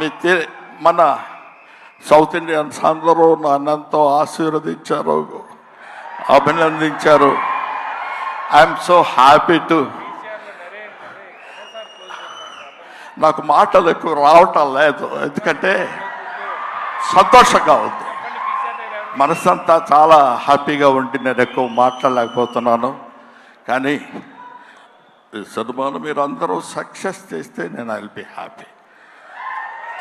మీ మన south Indians అందరూ నన్నంతో ఆశీర్వదించారు అభినందించారు ఐఎమ్ సో హ్యాపీ టు నాకు మాటలు ఎక్కువ రావటం లేదు ఎందుకంటే సంతోషంగా ఉంది మనసంతా చాలా హ్యాపీగా ఉండి నేను ఎక్కువ మాట్లాడలేకపోతున్నాను కానీ సినిమాను మీరు అందరూ సక్సెస్ చేస్తే నేను ఐ విల్ బి హ్యాపీ